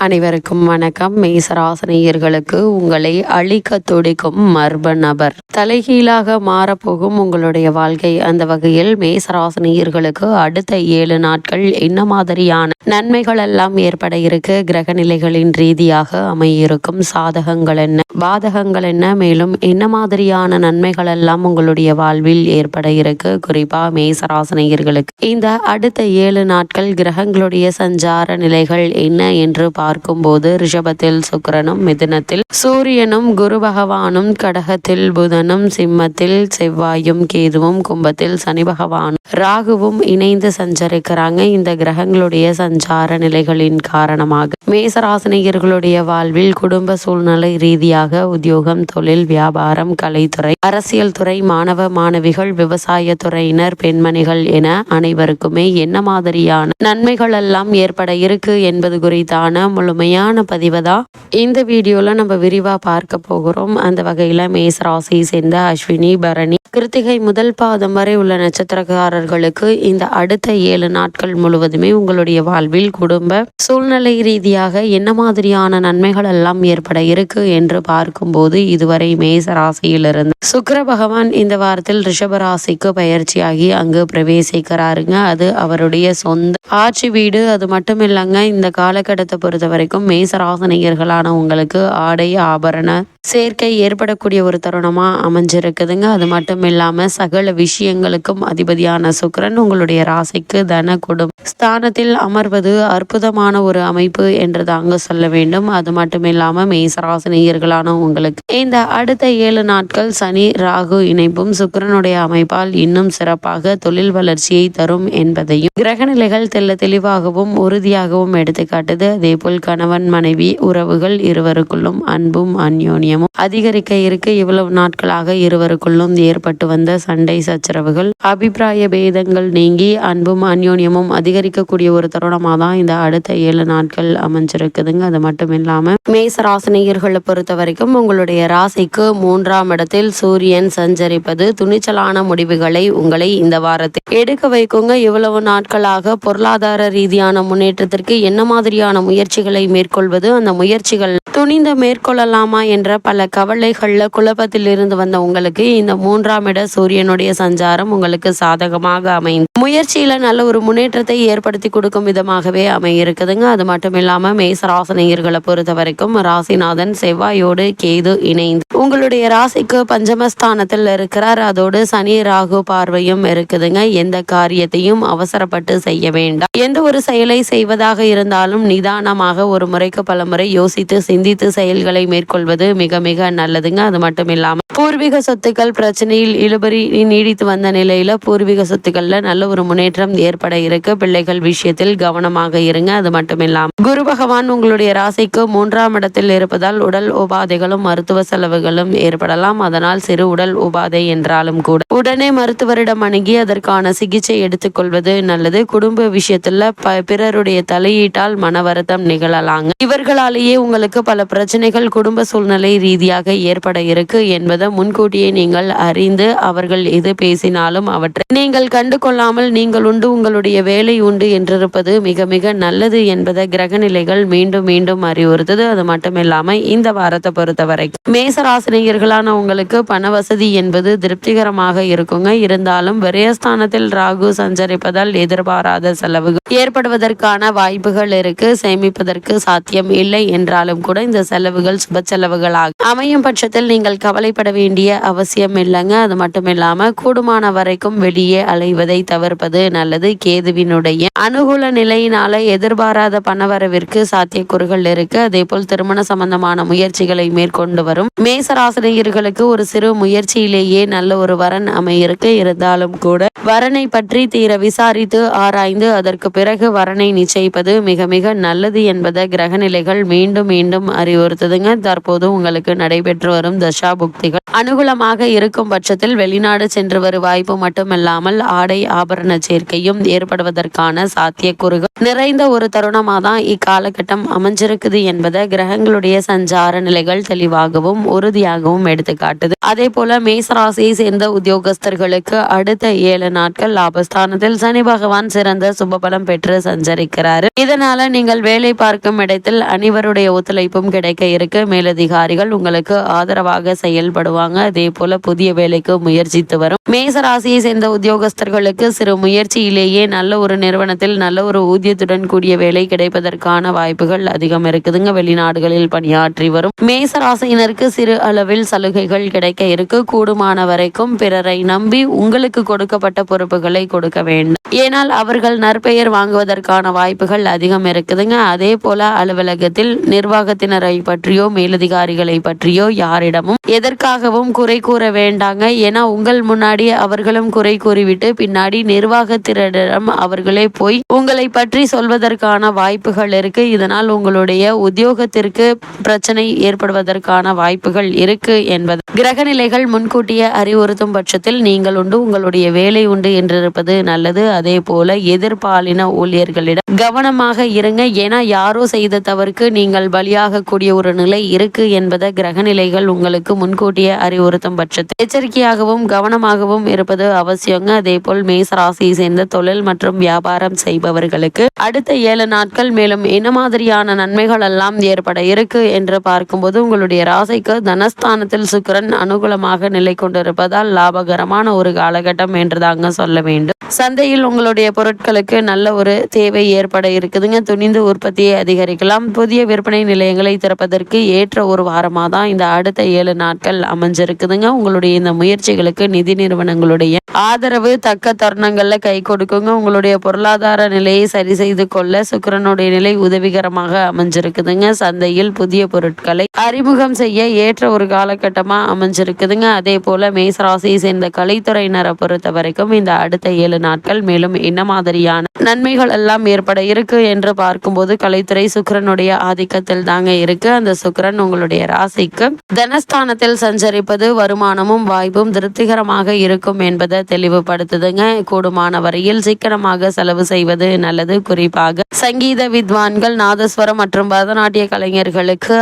அனைவருக்கும் வணக்கம். மேசராசனியர்களுக்கு உங்களை அழிக்க துடிக்கும் மர்ம நபர். தலைகீழாக மாறப்போகும் உங்களுடைய வாழ்க்கை. அந்த வகையில் மேசராசனியர்களுக்கு அடுத்த ஏழு நாட்கள் என்ன மாதிரியான நன்மைகள் எல்லாம் ஏற்பட இருக்கு? கிரக நிலைகளின் ரீதியாக அமையிருக்கும் சாதகங்கள் என்ன? பாதகங்கள் என்ன? மேலும் என்ன மாதிரியான நன்மைகள் எல்லாம் உங்களுடைய வாழ்வில் ஏற்பட இருக்கு? குறிப்பா மேசராசனியர்களுக்கு. இந்த அடுத்த ஏழு நாட்கள் கிரகங்களுடைய சஞ்சார நிலைகள் என்ன என்று பார்க்கும்போது ரிஷபத்தில் சுக்கிரனும் மிதுனத்தில் சூரியனும் குரு பகவானும் கடகத்தில் புதனும் சிம்மத்தில் செவ்வாயும் கேதுவும் கும்பத்தில் சனி பகவானும் ராகுவும் இணைந்து சஞ்சரிக்கிறாங்க. இந்த கிரகங்களுடைய சஞ்சார நிலைகளின் காரணமாக மேசராசினியர்களுடைய வாழ்வில் குடும்ப சூழ்நிலை ரீதியாக உத்தியோகம் தொழில் வியாபாரம் கலைத்துறை அரசியல் துறை மாணவ மாணவிகள் விவசாய துறையினர் பெண்மணிகள் என அனைவருக்குமே என்ன மாதிரியான நன்மைகள் எல்லாம் ஏற்பட இருக்கு என்பது குறித்தான முழுமையான பதிவை தான் இந்த வீடியோல நம்ம விரிவா பார்க்க போகிறோம். அந்த வகையில மேச ராசி சேர்ந்த அஸ்வினி பரணி. கிருத்திகை முதல் பாதம் வரை உள்ள நட்சத்திரக்காரர்களுக்கு இந்த அடுத்த ஏழு நாட்கள் முழுவதுமே உங்களுடைய வாழ்வில் குடும்ப சூழ்நிலை ரீதியாக என்ன மாதிரியான நன்மைகள் எல்லாம் ஏற்பட இருக்கு என்று பார்க்கும்போது இதுவரை மேச ராசியிலிருந்து சுக்கர பகவான் இந்த வாரத்தில் ரிஷப ராசிக்கு பயிற்சியாகி அங்கு பிரவேசிக்கிறாருங்க. அது அவருடைய சொந்த ஆட்சி வீடு. அது மட்டும் இல்லைங்க இந்த காலகட்டத்தை பொறுத்த வரைக்கும் மேசராசனியர்களான உங்களுக்கு ஆடை ஆபரண சேர்க்கை ஏற்படக்கூடிய ஒரு தருணமா அமைஞ்சிருக்குதுங்க. அது மட்டும் இல்லாம சகல விஷயங்களுக்கும் அதிபதியான சுக்கரன் உங்களுடைய ராசிக்கு தன குடும் ஸ்தானத்தில் அமர்வது அற்புதமான ஒரு அமைப்பு என்று தாங்க சொல்ல வேண்டும். அது மட்டும் இல்லாம மேசராசினியர்களான உங்களுக்கு இந்த அடுத்த ஏழு நாட்கள் சனி ராகு இணைப்பும் சுக்கரனுடைய அமைப்பால் இன்னும் சிறப்பாக தொழில் வளர்ச்சியை தரும் என்பதையும் கிரக நிலைகள் தெல்ல தெளிவாகவும் உறுதியாகவும் எடுத்துக்காட்டுது. அதே போல் கணவன் மனைவி உறவுகள் இருவருக்குள்ளும் அன்பும் அந்யோன்யமும் அதிகரிக்க இருக்க இவ்வளவு நாட்களாக இருவருக்குள்ளும் ஏற்பட்டு வந்த சண்டை சச்சரவுகள் அபிப்பிராய பேதங்கள் நீங்கி அன்பும் அந்யோன்யமும் அதிகரிக்கக்கூடிய ஒரு தருணமாக தான் இந்த அடுத்த ஏழு நாட்கள் அமைஞ்சிருக்குதுங்க. அது மட்டும் இல்லாம மேச ராசினியர்களை பொறுத்த வரைக்கும் உங்களுடைய ராசிக்கு மூன்றாம் இடத்தில் சூரியன் சஞ்சரிப்பது துணிச்சலான முடிவுகளை உங்களை இந்த வாரத்தில் எடுக்க வைக்குங்க. இவ்வளவு நாட்களாக பொருளாதார ரீதியான முன்னேற்றத்திற்கு என்ன மாதிரியான முயற்சிகள் மேற்கொள்வது அந்த முயற்சிகள் துணிந்து மேற்கொள்ளலாமா என்ற பல கவலைகளில் குழப்பத்தில் இருந்து வந்த உங்களுக்கு இந்த மூன்றாம் இட சூரியனுடைய சஞ்சாரம் உங்களுக்கு சாதகமாக அமைந்து முயற்சியில நல்ல ஒரு முன்னேற்றத்தை ஏற்படுத்தி கொடுக்கும் விதமாகவே அமையிருக்குதுங்க. அது மட்டும் இல்லாம மேசராசனியர்களை பொறுத்த வரைக்கும் ராசிநாதன் செவ்வாயோடு கேது இணைந்து உங்களுடைய ராசிக்கு பஞ்சமஸ்தானத்தில் இருக்கிறார். அதோடு சனி ராகு பார்வையும் இருக்குதுங்க. எந்த காரியத்தையும் அவசரப்பட்டு செய்ய வேண்டாம். எந்த ஒரு செயலை செய்வதாக இருந்தாலும் நிதானமாக ஒரு முறைக்கு பல முறை யோசித்து சிந்தித்து செயல்களை மேற்கொள்வது மிக மிக நல்லதுங்க. அது மட்டும் இல்லாமல் பூர்வீக சொத்துக்கள் பிரச்சனையில் இழுபறி நீடித்து வந்த நிலையில பூர்வீக சொத்துக்கள்ல நல்ல ஒரு முன்னேற்றம் ஏற்பட இருக்கு. பிள்ளைகள் விஷயத்தில் கவனமாக இருங்க. அது மட்டும் இல்லாமல் குரு பகவான் உங்களுடைய ராசிக்கு மூன்றாம் இடத்தில் இருப்பதால் உடல் உபாதைகளும் மருத்துவ செலவுகள் விளைவுகளும் ஏற்படலாம். அதனால் சிறு உடல் உபாதை என்றாலும் கூட. உடனே மருத்துவரிடம் அணுகி அதற்கான சிகிச்சை எடுத்துக்கொள்வது நல்லது. குடும்ப விஷயத்துல பிறருடைய தலையீட்டால் மன வருத்தம் நிகழலாங்க. இவர்களாலேயே உங்களுக்கு பல பிரச்சனைகள் குடும்ப சூழ்நிலை ரீதியாக ஏற்பட இருக்கு என்பதை முன்கூட்டியே நீங்கள் அறிந்து அவர்கள் எது பேசினாலும் அவற்றை நீங்கள் கண்டு கொள்ளாமல் நீங்கள் உண்டு உங்களுடைய வேலை உண்டு என்றிருப்பது மிக மிக நல்லது என்பதை கிரகநிலைகள் மீண்டும் மீண்டும் அறிவுறுத்தது. அது மட்டும் இல்லாம இந்த வாரத்தை பொறுத்த வரைக்கும் ராசினியர்களான உங்களுக்கு பண வசதி என்பது திருப்திகரமாக இருக்குங்க. இருந்தாலும் விரயஸ்தானத்தில் ராகு சஞ்சரிப்பதால் எதிர்பாராத செலவுகள் ஏற்படுவதற்கான வாய்ப்புகள் இருக்கு. சேமிப்பதற்கு சாத்தியம் இல்லை என்றாலும் கூட இந்த செலவுகள் சுப செலவுகளாக அமையும் பட்சத்தில் நீங்கள் கவலைப்பட வேண்டிய அவசியம் இல்லைங்க. அது மட்டும் இல்லாம கூடுமான வரைக்கும் வெளியே அலைவதை தவிர்ப்பது நல்லது. கேதுவினுடைய அனுகூல நிலையினால எதிர்பாராத பணவரவிற்கு சாத்தியக்கூறுகள் இருக்கு. அதே போல் திருமண சம்பந்தமான முயற்சிகளை மேற்கொண்டு வரும் மேசராசினியர்களுக்கு ஒரு சிறு முயற்சியிலேயே நல்ல ஒரு வரன் அமையிருக்கு. இருந்தாலும் கூட வரனை பற்றி தீர விசாரித்து ஆராய்ந்து அதற்கு பிறகு வரனை நிச்சயிப்பது மிக மிக நல்லது என்பதை கிரகநிலைகள் மீண்டும் மீண்டும் அறிவுறுத்துதுங்க. தற்போது உங்களுக்கு நடைபெற்று வரும் தசா புக்திகள் அனுகூலமாக இருக்கும் பட்சத்தில் வெளிநாடு சென்று வரும் வாய்ப்பு மட்டுமில்லாமல் ஆடை ஆபரண சேர்க்கையும் ஏற்படுவதற்கான சாத்தியக்கூறுகள் நிறைந்த ஒரு தருணமாக தான் இக்காலகட்டம் அமைஞ்சிருக்குது என்பதை கிரகங்களுடைய சஞ்சார நிலைகள் தெளிவாகவும் உறுதி உறுதியாகவும் எடுத்து காட்டுது அதே போல மேசராசியை சேர்ந்த உத்தியோகஸ்தர்களுக்கு அடுத்த ஏழு நாட்கள் லாபஸ்தானத்தில் சனி பகவான் சிறந்த சுபபலம் பெற்று சஞ்சரிக்கிறாரு. இதனால நீங்கள் வேலை பார்க்கும் இடத்தில் அனைவருடைய ஒத்துழைப்பும் கிடைக்க இருக்கு. மேலதிகாரிகள் உங்களுக்கு ஆதரவாக செயல்படுவாங்க. அதே போல புதிய வேலைக்கு முயற்சித்து வரும். மேசராசியை சேர்ந்த உத்தியோகஸ்தர்களுக்கு சிறு முயற்சியிலேயே நல்ல ஒரு நிறுவனத்தில் நல்ல ஒரு ஊதியத்துடன் கூடிய வேலை கிடைப்பதற்கான வாய்ப்புகள் அதிகம் இருக்குதுங்க. வெளிநாடுகளில் பணியாற்றி வரும். மேசராசியினருக்கு சிறு அளவில் சலுகைகள் கிடைக்க இருக்கு. கூடுமான வரைக்கும் பிறரை நம்பி உங்களுக்கு கொடுக்கப்பட்ட பொறுப்புகளை கொடுக்க வேண்டும். ஏனால் அவர்கள் நற்பெயர் வாங்குவதற்கான வாய்ப்புகள் அதிகம் இருக்குதுங்க. அதே போல அலுவலகத்தில் நிர்வாகத்தினரை பற்றியோ மேலதிகாரிகளை பற்றியோ யாரிடமும் எதற்காகவும் குறை கூற வேண்டாங்க. ஏன்னா உங்கள் முன்னாடி அவர்களும் குறை கூறிவிட்டு பின்னாடி நிர்வாகத்தினரிடம் அவர்களே போய் உங்களை பற்றி சொல்வதற்கான வாய்ப்புகள் இருக்கு. இதனால் உங்களுடைய உத்தியோகத்திற்கு பிரச்சனை ஏற்படுவதற்கான வாய்ப்புகள் இருக்கு என்பது. கிரகநிலைகள் முன்கூட்டியே அறிவுறுத்தும் பட்சத்தில் நீங்கள் உண்டு உங்களுடைய வேலை உண்டு என்றிருப்பது நல்லது. அதே போல எதிர்பாலின ஊழியர்களிடம் கவனமாக இருங்க. ஏன்னா யாரோ செய்த தவறுக்கு நீங்கள் பலியாகக்கூடிய ஒரு நிலை இருக்கு என்பதை கிரகநிலைகள் உங்களுக்கு முன்கூட்டிய அறிவுறுத்தும் பட்சத்தில். எச்சரிக்கையாகவும் கவனமாகவும் இருப்பது அவசியங்க. அதே போல் மேச ராசியை சேர்ந்த தொழில் மற்றும் வியாபாரம் செய்பவர்களுக்கு அடுத்த ஏழு நாட்கள் மேலும் என்ன மாதிரியான நன்மைகள் எல்லாம் ஏற்பட இருக்கு என்று பார்க்கும்போது உங்களுடைய ராசிக்கு தனஸ்தானத்தில் சுக்கரன் அனுகூலமாக நிலை கொண்டிருப்பதால் லாபகரமான ஒரு காலகட்டம் என்று தாங்க சொல்ல வேண்டும். சந்தையில் உங்களுடைய பொருட்களுக்கு நல்ல ஒரு தேவை ஏற்பட இருக்குதுங்க. துணிந்து உற்பத்தியை அதிகரிக்கலாம். புதிய விற்பனை நிலையங்களை திறப்பதற்கு ஏற்ற ஒரு வாரமாக தான் இந்த அடுத்த ஏழு நாட்கள் அமைஞ்சிருக்குதுங்க. உங்களுடைய இந்த முயற்சிகளுக்கு நிதி நிறுவனங்களுடைய ஆதரவு தக்க தருணங்களில் கை கொடுக்குங்க. உங்களுடைய பொருளாதார நிலையை சரி செய்து கொள்ள சுக்கிரனுடைய நிலை உதவிகரமாக அமைஞ்சிருக்குதுங்க. சந்தையில் புதிய பொருட்களை அறிமுகம் செய்ய ஏற்ற ஒரு காலகட்டமா அமைஞ்சிருக்குதுங்க. அதே போல மேசராசியை சேர்ந்த கலைத்துறையினரை பொறுத்த வரைக்கும் இந்த அடுத்த ஏழு நாட்கள் மேலும் என்ன மாதிரியான நன்மைகள் எல்லாம் ஏற்பட இருக்கு என்று பார்க்கும்போது கலைத்துறை சுக்கரனுடைய ஆதிக்கத்தில் தாங்க இருக்கு. அந்த சுக்கரன் உங்களுடைய ராசிக்கு தனஸ்தானத்தில் சஞ்சரிப்பது வருமானமும் வாய்ப்பும் திருப்திகரமாக இருக்கும் என்பதை தெளிவுபடுத்துதுங்க. கூடுமான வரையில் சிக்கனமாக செலவு செய்வது நல்லது. குறிப்பாக சங்கீத வித்வான்கள் நாதஸ்வரம் மற்றும் பரதநாட்டிய கலைஞர்களுக்கு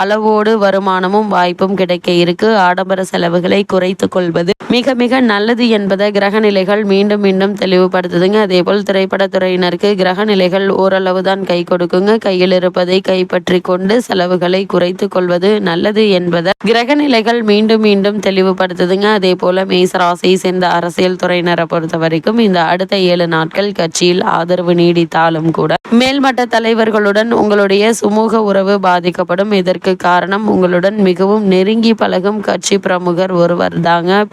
அளவோடு வருமானமும் வாய்ப்பும் கிடைக்க இருக்கு. ஆடம்பர செலவுகளை குறைத்து கொள்வது மிக மிக நல்லது என்பதை கிரகநிலைகள் மீண்டும் மீண்டும் தெளிவுபடுத்துதுங்க. அதே போல் திரைப்படத்துறையினருக்கு கிரகநிலைகள் ஓரளவு தான் கை கொடுக்குங்க. கையில் இருப்பதை கைப்பற்றி கொண்டு செலவுகளை குறைத்து கொள்வது நல்லது என்பதை கிரகநிலைகள் மீண்டும் மீண்டும் தெளிவுபடுத்துதுங்க. அதே போல மேசராசியை சேர்ந்த அரசியல் துறையினரை பொறுத்த வரைக்கும் இந்த அடுத்த ஏழு நாட்கள் கட்சியில் ஆதரவு நீடித்தாலும் கூட மேல்மட்ட தலைவர்களுடன் உங்களுடைய சுமூக உறவு பாதிக்கப்படும். இதற்கு காரணம் உங்களுடன் மிகவும் நெருங்கி பழகும் கட்சி பிரமுகர் ஒருவர் தாங்க.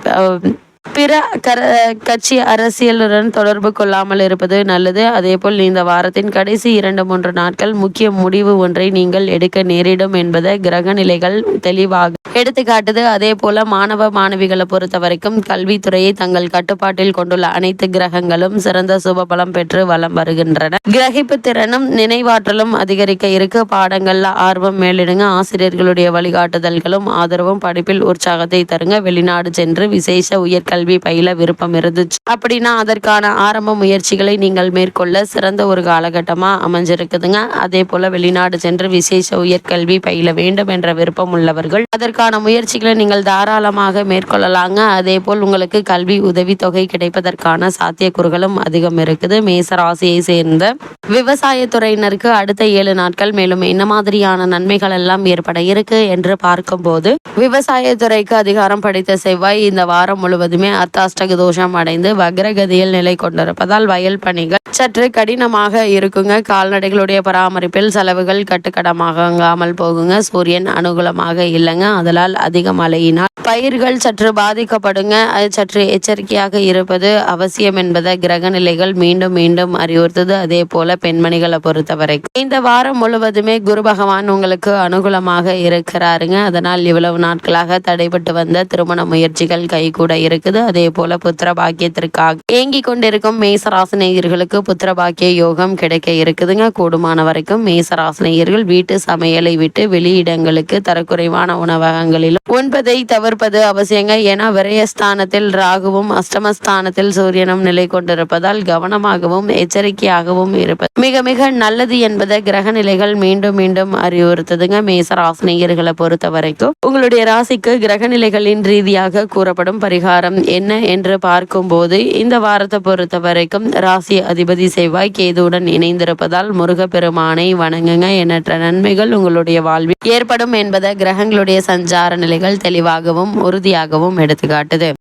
பிற கர கட்சி அரசியலுடன் தொடர்பு கொள்ளாமல் இருப்பது நல்லது. அதேபோல் இந்த வாரத்தின் கடைசி இரண்டு மூன்று நாட்கள் முக்கிய முடிவு ஒன்றை நீங்கள் எடுக்க நேரிடும் என்பதை கிரக நிலைகள் தெளிவாக எடுத்துக்காட்டுது. அதே போல மாணவ மாணவிகளை பொறுத்த வரைக்கும் கல்வித்துறையை தங்கள் கட்டுப்பாட்டில் கொண்டுள்ள அனைத்து கிரகங்களும் சிறந்த சுபபலம் பெற்று வலம் வருகின்றன. கிரகிப்பு திறனும் நினைவாற்றலும் அதிகரிக்க இருக்கு. பாடங்கள்ல ஆர்வம் மேலிடுங்க. ஆசிரியர்களுடைய வழிகாட்டுதல்களும் ஆதரவும் படிப்பில் உற்சாகத்தை தருங்க. வெளிநாடு சென்று விசேஷ உயர்கல்வி பயில விருப்பம் இருந்துச்சு. அப்படின்னா அதற்கான ஆரம்ப முயற்சிகளை நீங்கள் மேற்கொள்ள சிறந்த ஒரு காலகட்டமா அமைஞ்சிருக்குதுங்க. அதே போல வெளிநாடு சென்று விசேஷ உயர்கல்வி பயில வேண்டும் என்ற விருப்பம் உள்ளவர்கள் அதற்கான முயற்சிகளை நீங்கள் தாராளமாக மேற்கொள்ளலாங்க. அதே போல் உங்களுக்கு கல்வி உதவித்தொகை கிடைப்பதற்கான சாத்தியக்கூறுகளும் அதிகம் இருக்குது. மேச ராசியை சேர்ந்த விவசாயத்துறையினருக்கு அடுத்த ஏழு நாட்கள் மேலும் என்ன மாதிரியான நன்மைகள் எல்லாம் ஏற்பட இருக்கு என்று பார்க்கும்போது விவசாயத்துறைக்கு அதிகாரம் படைத்த செவ்வாய் இந்த வாரம் முழுவதுமே அத்தாஷ்டக தோஷம் அடைந்து வக்ரகதியில் நிலை கொண்டிருப்பதால் வயல் பணிகள் சற்று கடினமாக இருக்குங்க. கால்நடைகளுடைய பராமரிப்பில் செலவுகள் கட்டுக்கடமாகாமல் போகுங்க. சூரியன் அனுகூலமாக இல்லைங்க. அதனால் அதிக மழையினால் பயிர்கள் சற்று பாதிக்கப்படுங்க. அது சற்று எச்சரிக்கையாக இருப்பது அவசியம் என்பதை கிரக நிலைகள் மீண்டும் மீண்டும் அறிவுறுத்துது. அதே போல பெண்மணிகளை பொறுத்தவரை இந்த வாரம் முழுவதுமே குரு பகவான் உங்களுக்கு அனுகூலமாக இருக்கிறாருங்க. அதனால் இவ்வளவு நாட்களாக தடைபட்டு வந்த திருமண முயற்சிகள் கைகூட இருக்குது. போகுது அதே போல புத்திர பாக்கியத்திற்காக ஏங்கி கொண்டிருக்கும் மேசராசினியர்களுக்கு புத்திர பாக்கிய யோகம் கிடைக்க இருக்குதுங்க. கூடுமான வரைக்கும் மேசராசினியர்கள் வீட்டு சமையலை விட்டு வெளியிடங்களுக்கு தரக்குறைவான உணவகங்களிலும் உண்பதை தவிர்ப்பது அவசியங்க. ஏன்னா விரயஸ்தானத்தில் ராகுவும் அஷ்டமஸ்தானத்தில் சூரியனும் நிலை கொண்டிருப்பதால் கவனமாகவும் எச்சரிக்கையாகவும் இருப்பது மிக மிக நல்லது என்பதை கிரக நிலைகள் மீண்டும் மீண்டும் அறிவுறுத்துதுங்க. மேசராசினியர்களை பொறுத்த வரைக்கும் உங்களுடைய ராசிக்கு கிரக நிலைகளின் ரீதியாக கூறப்படும் பரிகாரம் என்ன என்று பார்க்கும்போது இந்த வாரத்தை பொறுத்த வரைக்கும் ராசி அதிபதி செவ்வாய் கேதுவுடன் இணைந்திருப்பதால் முருகப்பெருமானை வணங்குங்க. எண்ணற்ற நன்மைகள் உங்களுடைய வாழ்வில் ஏற்படும் என்பதை கிரகங்களுடைய சஞ்சார நிலைகள் தெளிவாகவும் உறுதியாகவும் எடுத்துக்காட்டுது.